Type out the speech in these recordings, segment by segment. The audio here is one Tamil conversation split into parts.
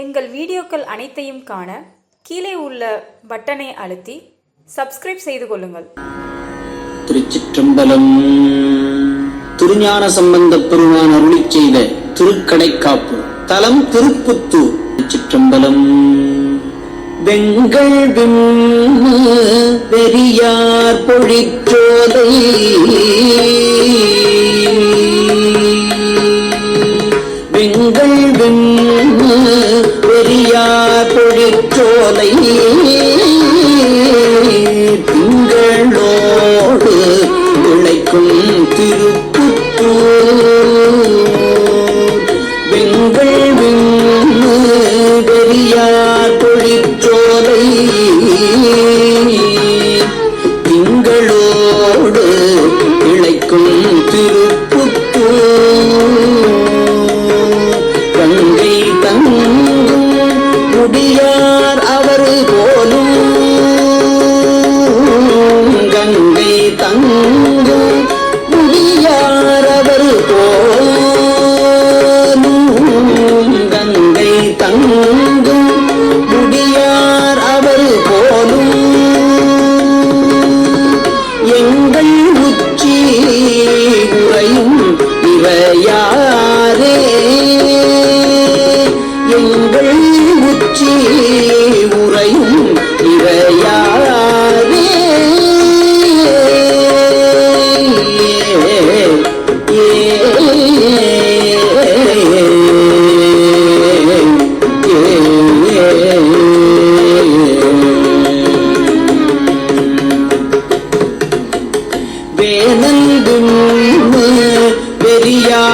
எங்கள் வீடியோக்கள் அனைத்தையும் காண கீழே உள்ள பட்டனை அழுத்தி சப்ஸ்கிரைப் செய்து கொள்ளுங்கள். திருச்சிற்றம்பலம் திருஞான சம்பந்த பெருமான் அருளி செய்த திருக்கடைக்காப்பு. தலம் திருப்புத்தூர். திருச்சிற்றம்பலம் வெங்கள் பெரியார் பொழிற்றோதை சோலை திங்களோடு விளைக்கும் திருப்புத்தூர் தங்கும் முடியார்.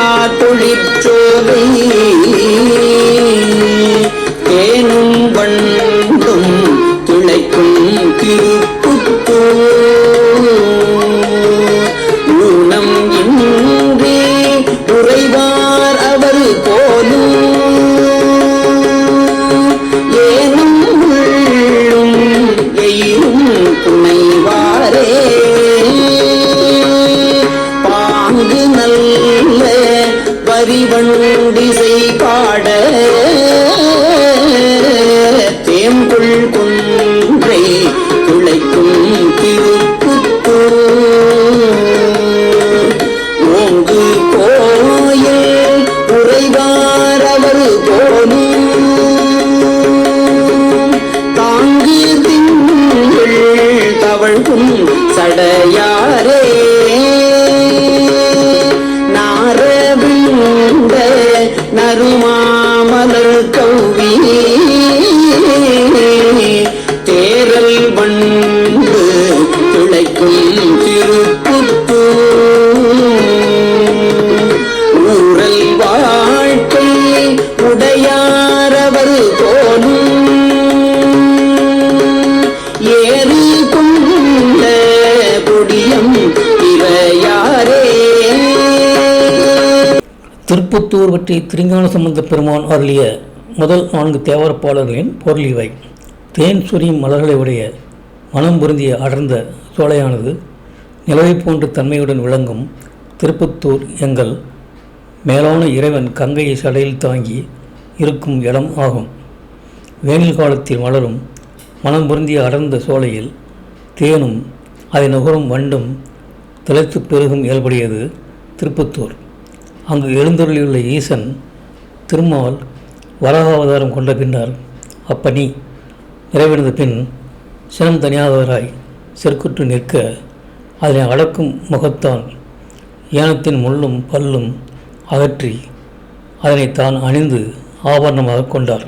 பெரியார் தொழிற்சோலை வண்டும் துளைக்கும் திருப்புத்தூர் ஊனம் இன்றி உறைவார் அவர் போலும் ஏனும் உள்ளும் எயிரும் துணைவாரே. பாங்கு நல்ல வரிவண்டிசை பாட தேம்புள் தேரல் துளைக்கும் ஊரல் வாழ்க்கை உடையாரவர் போலும். ஏறி கொண்ட குடியம் இவையாரே திருப்பத்தூர் பற்றி திருஞான சம்பந்த பெருமான் அருளிய முதல் நான்கு தேவரப்பாளர்களின் பொருள் இவை. தேன் சொரியும் மலர்களை உடைய மனம் பொருந்திய அடர்ந்த சோலையானது நிலவை போன்ற தன்மையுடன் விளங்கும் திருப்பத்தூர் எங்கள் மேலான இறைவன் கங்கையை சடையில் தாங்கி இருக்கும் இடம் ஆகும். வேனில் காலத்தில் மலரும் மனம் பொருந்திய அடர்ந்த சோலையில் தேனும் அதை நுகரும் வண்டும் திளைத்து பெருகும் இயல்புடையது திருப்பத்தூர். அங்கு எழுந்தருளியுள்ள ஈசன் திருமால் வராக அவதாரம் கொண்ட பின்னர் அப்பணி நிறைவடைந்த பின் சினம் தனியாதவராய் செருக்குற்று நிற்க அதனை அடக்கும் முகத்தான் ஏனத்தின் முள்ளும் பல்லும் அகற்றி அதனை தான் அணிந்து ஆபரணமாக கொண்டார்.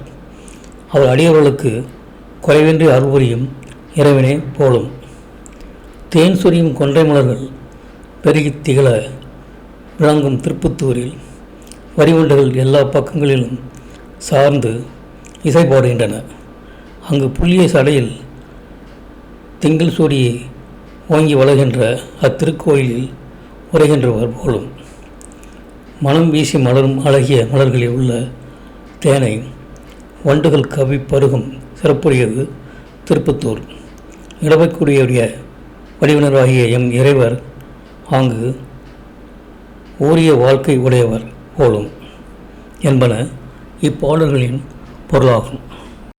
அவர் அடியவர்களுக்கு குறைவின்றி அருள்புரியும் இறைவனே போலும். தேன் சொரியும் கொன்றை மலர்கள் பெருகித் திகழ விளங்கும் திருப்புத்தூரில் வரிவண்டுகள் எல்லா பக்கங்களிலும் சார்ந்து இசைபாடுகின்றன அங்கு புள்ளிய சடையில் திங்கள் சூரியை ஓங்கி வளர்கின்ற அத்திருக்கோயிலில் உரைகின்றவர் போலும். மனம் வீசி மலரும் அழகிய மலர்களில் உள்ள தேனை வண்டுகள் கவி பருகும் சிறப்புடையது திருப்பத்தூர். இடவைக்குடியுடைய வடிவினராகிய எம் இறைவர் அங்கு ஊரிய வாழ்க்கை உடையவர் போலும் என்பன இப்பாடல்களின் பொருளாகும்.